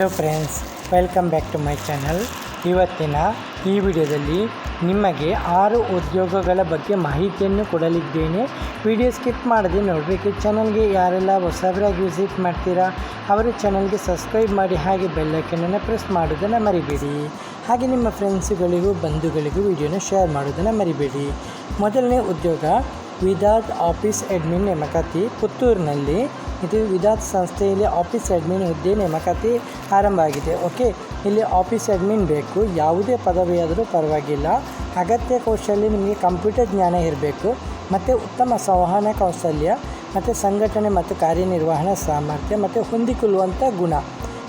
Hello friends welcome back to my channel ಇವತ್ತಿನ ಈ ವಿಡಿಯೋದಲ್ಲಿ ನಿಮಗೆ ಆರು ಉದ್ಯೋಗಗಳ ಬಗ್ಗೆ ಮಾಹಿತಿಯನ್ನು ಕೊಡಲಿದ್ದೇನೆ. ವಿಡಿಯೋ ಸ್ಕಿಪ್ ಮಾಡದೆ ನೋಡಬೇಕು. ಚಾನಲ್ಗೆ ಯಾರೆಲ್ಲ ಹೊಸಬರಾಗಿ ವಿಸಿಟ್ ಮಾಡ್ತೀರಾ, ಅವರು ಚಾನಲ್ಗೆ ಸಬ್ಸ್ಕ್ರೈಬ್ ಮಾಡಿ ಹಾಗೆ ಬೆಲ್ಲೈಕನನ್ನು ಪ್ರೆಸ್ ಮಾಡೋದನ್ನು ಮರಿಬೇಡಿ. ಹಾಗೆ ನಿಮ್ಮ ಫ್ರೆಂಡ್ಸುಗಳಿಗೂ ಬಂಧುಗಳಿಗೂ ವಿಡಿಯೋನ ಶೇರ್ ಮಾಡೋದನ್ನು ಮರಿಬೇಡಿ. ಮೊದಲನೇ ಉದ್ಯೋಗ ವಿದಾರ್ಥ್ ಆಫೀಸ್ ಅಡ್ಮಿನ್ ನೇಮಕಾತಿ, ಪುತ್ತೂರಿನಲ್ಲಿ. ಇದು ವಿಧಾತ್ ಸಂಸ್ಥೆಯಲ್ಲಿ ಆಫೀಸ್ ಅಡ್ಮಿನ್ ಹುದ್ದೆ ನೇಮಕಾತಿ ಆರಂಭ ಆಗಿದೆ ಓಕೆ, ಇಲ್ಲಿ ಆಫೀಸ್ ಅಡ್ಮಿನ್ ಬೇಕು, ಯಾವುದೇ ಪದವಿಯಾದರೂ ಪರವಾಗಿಲ್ಲ. ಅಗತ್ಯ ಕೌಶಲ್ಯ ನಿಮಗೆ ಕಂಪ್ಯೂಟರ್ ಜ್ಞಾನ ಇರಬೇಕು, ಮತ್ತು ಉತ್ತಮ ಸಂವಹನ ಕೌಶಲ್ಯ, ಮತ್ತು ಸಂಘಟನೆ ಮತ್ತು ಕಾರ್ಯನಿರ್ವಹಣಾ ಸಾಮರ್ಥ್ಯ, ಮತ್ತು ಹೊಂದಿಕೊಳ್ಳುವಂಥ ಗುಣ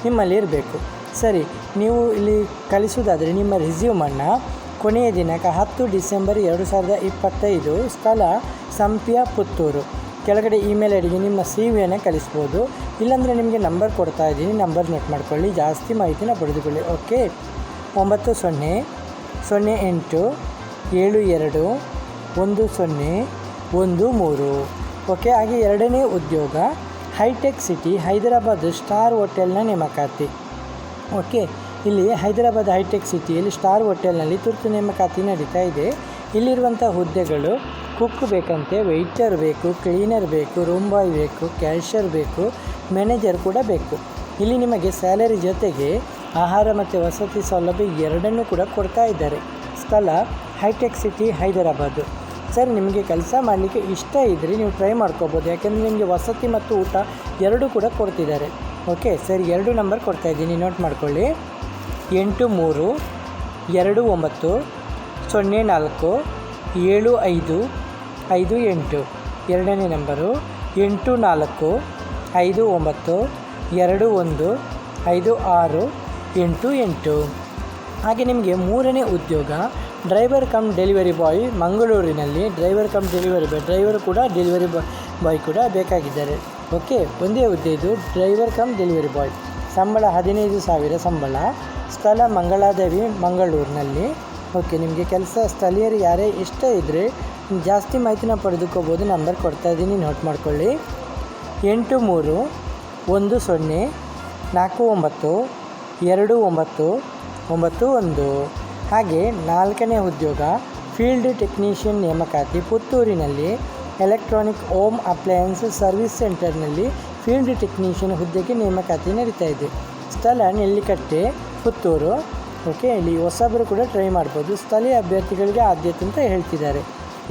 ನಿಮ್ಮಲ್ಲಿ ಇರಬೇಕು. ಸರಿ, ನೀವು ಇಲ್ಲಿ ಕಲಿಸೋದಾದರೆ ನಿಮ್ಮ ರಿಸ್ಯೂಮನ್ನು ಕೊನೆಯ ದಿನಾಂಕ ಹತ್ತು ಡಿಸೆಂಬರ್ ಎರಡು ಸಾವಿರದ ಇಪ್ಪತ್ತೈದು, ಸ್ಥಳ ಸಂಪ್ಯ ಪುತ್ತೂರು. ಕೆಳಗಡೆ ಇಮೇಲ್ ಐಡಿಗೆ ನಿಮ್ಮ ಸಿ ವಿಯನ್ನು ಕಳಿಸ್ಬೋದು. ಇಲ್ಲಾಂದರೆ ನಿಮಗೆ ನಂಬರ್ ಕೊಡ್ತಾ ಇದ್ದೀನಿ. ನಂಬರ್ ನೋಟ್ ಮಾಡ್ಕೊಳ್ಳಿ. ಜಾಸ್ತಿ ಮಾಹಿತಿನ ಪಡೆದುಕೊಳ್ಳಿ. ಓಕೆ ಒಂಬತ್ತು ಸೊನ್ನೆ ಸೊನ್ನೆ ಎಂಟು, ಏಳು ಎರಡು, ಒಂದು ಸೊನ್ನೆ, ಒಂದು ಮೂರು. ಓಕೆ ಹಾಗೆ ಎರಡನೇ ಉದ್ಯೋಗ, ಹೈಟೆಕ್ ಸಿಟಿ, ಹೈದರಾಬಾದ್ ಸ್ಟಾರ್ ಹೋಟೆಲ್ನ ನೇಮಕಾತಿ. ಓಕೆ ಇಲ್ಲಿ ಹೈದರಾಬಾದ್ ಹೈಟೆಕ್ ಸಿಟಿಯಲ್ಲಿ ಸ್ಟಾರ್ ಹೋಟೆಲ್ನಲ್ಲಿ ತುರ್ತು ನೇಮಕಾತಿ ನಡೀತಾ ಇದೆ. ಇಲ್ಲಿರುವಂಥ ಹುದ್ದೆಗಳು ಕುಕ್ ಬೇಕಂತೆ ವೆಯ್ಟರ್ ಬೇಕು ಕ್ಲೀನರ್ ಬೇಕು ರೂಮ್ ಬಾಯ್ ಬೇಕು ಕ್ಯಾಶಿಯರ್ ಬೇಕು ಮ್ಯಾನೇಜರ್ ಕೂಡ ಬೇಕು. ಇಲ್ಲಿ ನಿಮಗೆ ಸ್ಯಾಲರಿ ಜೊತೆಗೆ ಆಹಾರ ಮತ್ತು ವಸತಿ ಸೌಲಭ್ಯ ಎರಡನ್ನೂ ಕೂಡ ಕೊಡ್ತಾ ಇದ್ದಾರೆ. ಸ್ಥಳ ಹೈಟೆಕ್ ಸಿಟಿ, ಹೈದರಾಬಾದ್. ಸರ್, ನಿಮಗೆ ಕೆಲಸ ಮಾಡಲಿಕ್ಕೆ ಇಷ್ಟ ಇದ್ದರೆ ನೀವು ಟ್ರೈ ಮಾಡ್ಕೋಬೋದು. ಯಾಕೆಂದರೆ ನಿಮಗೆ ವಸತಿ ಮತ್ತು ಊಟ ಎರಡೂ ಕೂಡ ಕೊಡ್ತಿದ್ದಾರೆ. ಓಕೆ ಸರ್ ಎರಡು ನಂಬರ್ ಕೊಡ್ತಾ ಇದ್ದೀನಿ. ನೋಟ್ ಮಾಡ್ಕೊಳ್ಳಿ. ಎಂಟು ಮೂರು, ಎರಡು ಒಂಬತ್ತು, ಸೊನ್ನೆ ನಾಲ್ಕು, ಏಳು ಐದು ಐದು ಎಂಟು. ಎರಡನೇ ನಂಬರು ಎಂಟು ನಾಲ್ಕು, ಐದು ಒಂಬತ್ತು, ಎರಡು ಒಂದು, ಐದು ಆರು, ಎಂಟು ಎಂಟು. ಹಾಗೆ ನಿಮಗೆ ಮೂರನೇ ಉದ್ಯೋಗ, ಡ್ರೈವರ್ ಕಮ್ ಡೆಲಿವರಿ ಬಾಯ್ ಮಂಗಳೂರಿನಲ್ಲಿ. Driver come delivery boy, driver ಕೂಡ ಡೆಲಿವರಿ ಬಾಯ್ ಕೂಡ ಬೇಕಾಗಿದ್ದಾರೆ. ಓಕೆ, ಒಂದೇ ಹುದ್ದೆ ಇದು ಡ್ರೈವರ್ ಕಮ್ ಡೆಲಿವರಿ ಬಾಯ್. ಸಂಬಳ ಹದಿನೈದು ಸಾವಿರ ಸಂಬಳ. ಸ್ಥಳ ಮಂಗಳಾದೇವಿ, ಮಂಗಳೂರಿನಲ್ಲಿ. ಓಕೆ, ನಿಮಗೆ ಕೆಲಸ ಸ್ಥಳೀಯರು ಯಾರೇ ಇಷ್ಟ ಇದ್ದರೆ ಜಾಸ್ತಿ ಮಾಹಿತಿನ ಪಡೆದುಕೋಬೋದು ನಂಬರ್ ಕೊಡ್ತಾ ಇದ್ದೀನಿ ನೋಟ್ ಮಾಡ್ಕೊಳ್ಳಿ. ಎಂಟು ಮೂರು, ಒಂದು ಸೊನ್ನೆ, ನಾಲ್ಕು ಒಂಬತ್ತು, ಎರಡು ಒಂಬತ್ತು ಒಂಬತ್ತು ಒಂದು. ಹಾಗೆ ನಾಲ್ಕನೇ ಉದ್ಯೋಗ, ಫೀಲ್ಡ್ ಟೆಕ್ನಿಷಿಯನ್ ನೇಮಕಾತಿ ಪುತ್ತೂರಿನಲ್ಲಿ ಎಲೆಕ್ಟ್ರಾನಿಕ್ ಹೋಮ್ ಅಪ್ಲಯನ್ಸ್ ಸರ್ವಿಸ್ ಸೆಂಟರ್ನಲ್ಲಿ ಫೀಲ್ಡ್ ಟೆಕ್ನಿಷಿಯನ್ ಹುದ್ದೆಗೆ ನೇಮಕಾತಿ ನಡೀತಾ ಇದೆ. ಸ್ಥಳ ನೆಲ್ಲಿಕಟ್ಟೆ, ಪುತ್ತೂರು. ಓಕೆ, ಇಲ್ಲಿ ಹೊಸಬರು ಕೂಡ ಟ್ರೈ ಮಾಡ್ಬೋದು. ಸ್ಥಳೀಯ ಅಭ್ಯರ್ಥಿಗಳಿಗೆ ಆದ್ಯತೆ ಅಂತ ಹೇಳ್ತಿದ್ದಾರೆ.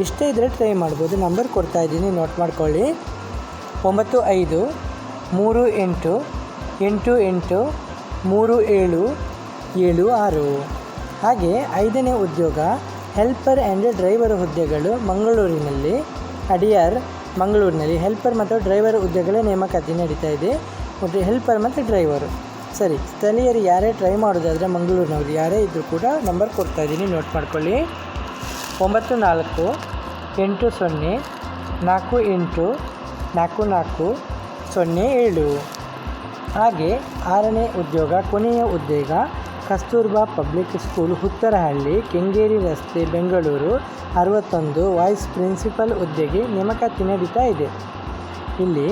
ಇಷ್ಟೇ ಇದ್ದರೆ ಟ್ರೈ ಮಾಡ್ಬೋದು. ನಂಬರ್ ಕೊಡ್ತಾ ಇದ್ದೀನಿ ನೋಟ್ ಮಾಡ್ಕೊಳ್ಳಿ. ಒಂಬತ್ತು, ಐದು, ಮೂರು, ಎಂಟು ಎಂಟು ಎಂಟು, ಮೂರು, ಏಳು ಏಳು, ಆರು. ಹಾಗೆ ಐದನೇ ಉದ್ಯೋಗ ಹೆಲ್ಪರ್ ಆ್ಯಂಡ್ ಡ್ರೈವರ್ ಹುದ್ದೆಗಳು ಮಂಗಳೂರಿನಲ್ಲಿ, ಅಡಿಯಾರ್ ಮಂಗಳೂರಿನಲ್ಲಿ. ಹೆಲ್ಪರ್ ಮತ್ತು ಡ್ರೈವರ್ ಹುದ್ದೆಗಳ ನೇಮಕಾತಿ ನಡೀತಾ ಇದೆ. ಮತ್ತು ಹೆಲ್ಪರ್ ಮತ್ತು ಡ್ರೈವರು ಸರಿ, ಸ್ಥಳೀಯರು ಯಾರೇ ಟ್ರೈ ಮಾಡೋದಾದರೆ ಮಂಗಳೂರಿನವರು, ಯಾರೇ ಇದ್ದರೂ ಕೂಡ ನಂಬರ್ ಕೊಡ್ತಾ ಇದ್ದೀನಿ ನೋಟ್ ಮಾಡ್ಕೊಳ್ಳಿ. ಒಂಬತ್ತು ನಾಲ್ಕು, ಎಂಟು ಸೊನ್ನೆ, ನಾಲ್ಕು ಎಂಟು, ನಾಲ್ಕು ನಾಲ್ಕು, ಸೊನ್ನೆ ಏಳು. ಹಾಗೆ ಆರನೇ ಉದ್ಯೋಗ, ಕೊನೆಯ ಉದ್ಯೋಗ, ಕಸ್ತೂರ್ಬಾ ಪಬ್ಲಿಕ್ ಸ್ಕೂಲ್, ಹುತ್ತರಹಳ್ಳಿ, ಕೆಂಗೇರಿ ರಸ್ತೆ, ಬೆಂಗಳೂರು, ಅರವತ್ತೊಂದು, ವೈಸ್ ಪ್ರಿನ್ಸಿಪಲ್ ಹುದ್ದೆಗೆ ನೇಮಕಾತಿ ನಡೀತಾ ಇದೆ. ಇಲ್ಲಿ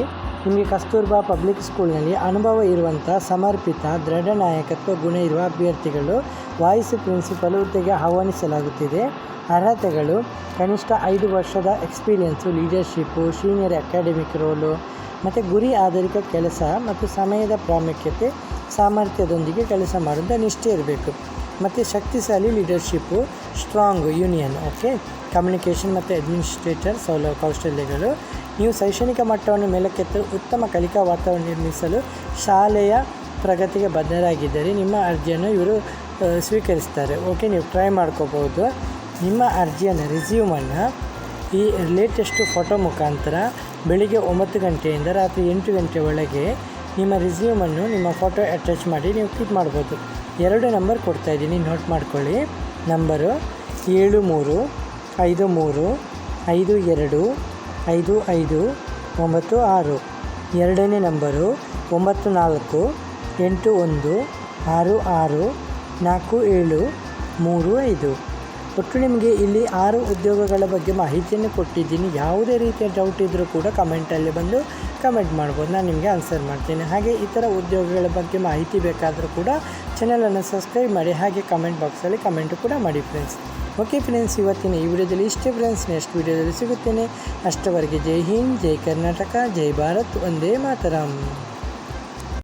ನಿಮಗೆ ಕಸ್ತೂರ್ಬಾ ಪಬ್ಲಿಕ್ ಸ್ಕೂಲ್ನಲ್ಲಿ ಅನುಭವ ಇರುವಂಥ ಸಮರ್ಪಿತ, ದೃಢ ನಾಯಕತ್ವ ಗುಣ ಇರುವ ಅಭ್ಯರ್ಥಿಗಳು ವಾಯ್ಸ್ ಪ್ರಿನ್ಸಿಪಲ್ ಹುದ್ದೆಗೆ ಆಹ್ವಾನಿಸಲಾಗುತ್ತಿದೆ. ಅರ್ಹತೆಗಳು, ಕನಿಷ್ಠ ಐದು ವರ್ಷದ experience, leadership, senior academic role ಮತ್ತು ಗುರಿ ಆಧಾರಿತ ಕೆಲಸ ಮತ್ತು ಸಮಯದ ಪ್ರಾಮುಖ್ಯತೆ ಸಾಮರ್ಥ್ಯದೊಂದಿಗೆ ಕೆಲಸ ಮಾಡುವಂಥ ನಿಷ್ಠೆ ಇರಬೇಕು. ಮತ್ತು ಶಕ್ತಿಶಾಲಿ leadership strong union okay communication ಮತ್ತು ಅಡ್ಮಿನಿಸ್ಟ್ರೇಟರ್ ಸೌಲ, ಕೌಶಲ್ಯಗಳು. ನೀವು ಶೈಕ್ಷಣಿಕ ಮಟ್ಟವನ್ನು ಮೇಲಕ್ಕೆತ್ತಲು ಉತ್ತಮ ಕಲಿಕಾ ವಾತಾವರಣ ನಿರ್ಮಿಸಲು ಶಾಲೆಯ ಪ್ರಗತಿಗೆ ಬದ್ಧರಾಗಿದ್ದರೆ ನಿಮ್ಮ ಅರ್ಜಿಯನ್ನು ಇವರು ಸ್ವೀಕರಿಸ್ತಾರೆ. ಓಕೆ ನೀವು ಟ್ರೈ ಮಾಡ್ಕೋಬೋದು ನಿಮ್ಮ ಅರ್ಜಿಯನ್ನು ರಿಸ್ಯೂಮನ್ನು ಈ ಲೇಟೆಸ್ಟು ಫೋಟೋ ಮುಖಾಂತರ ಬೆಳಿಗ್ಗೆ ಒಂಬತ್ತು ಗಂಟೆಯಿಂದ ರಾತ್ರಿ ಎಂಟು ಗಂಟೆ ಒಳಗೆ ನಿಮ್ಮ ರಿಸ್ಯೂಮನ್ನು ನಿಮ್ಮ ಫೋಟೋ ಅಟ್ಯಾಚ್ ಮಾಡಿ ನೀವು ಕ್ಲಿಕ್ ಮಾಡ್ಬೋದು. ಎರಡು ನಂಬರ್ ಕೊಡ್ತಾ ಇದ್ದೀನಿ ನೋಟ್ ಮಾಡ್ಕೊಳ್ಳಿ. ನಂಬರು ಏಳು ಮೂರು, ಐದು ಮೂರು, ಐದು ಎರಡು, ಐದು ಐದು, ಒಂಬತ್ತು ಆರು. ಎರಡನೇ ನಂಬರು ಒಂಬತ್ತು ನಾಲ್ಕು, ಎಂಟು ಒಂದು, ಆರು ಆರು, ನಾಲ್ಕು ಏಳು, ಮೂರು ಐದು. ಒಟ್ಟು ನಿಮಗೆ ಇಲ್ಲಿ ಆರು ಉದ್ಯೋಗಗಳ ಬಗ್ಗೆ ಮಾಹಿತಿಯನ್ನು ಕೊಟ್ಟಿದ್ದೀನಿ. ಯಾವುದೇ ರೀತಿಯ ಡೌಟ್ ಇದ್ದರೂ ಕೂಡ ಕಮೆಂಟಲ್ಲಿ ಬಂದು ಕಮೆಂಟ್ ಮಾಡ್ಬೋದು. ನಾನು ನಿಮಗೆ ಆನ್ಸರ್ ಮಾಡ್ತೀನಿ. ಹಾಗೆ ಇತರ ಉದ್ಯೋಗಗಳ ಬಗ್ಗೆ ಮಾಹಿತಿ ಬೇಕಾದರೂ ಕೂಡ ಚಾನಲನ್ನು ಸಬ್ಸ್ಕ್ರೈಬ್ ಮಾಡಿ ಹಾಗೆ ಕಮೆಂಟ್ ಬಾಕ್ಸಲ್ಲಿ ಕಮೆಂಟು ಕೂಡ ಮಾಡಿ ಫ್ರೆಂಡ್ಸ್ ಓಕೆ ಫ್ರೆಂಡ್ಸ್ ಇವತ್ತಿನ ಈ ವಿಡಿಯೋದಲ್ಲಿ ಇಷ್ಟೇ ಫ್ರೆಂಡ್ಸ್ ನೆಕ್ಸ್ಟ್ ವಿಡಿಯೋದಲ್ಲಿ ಸಿಗುತ್ತೇನೆ. ಅಷ್ಟವರೆಗೆ ಜೈ ಹಿಂದ್, ಜೈ ಕರ್ನಾಟಕ, ಜೈ ಭಾರತ್, ಒಂದೇ ಮಾತರಂ.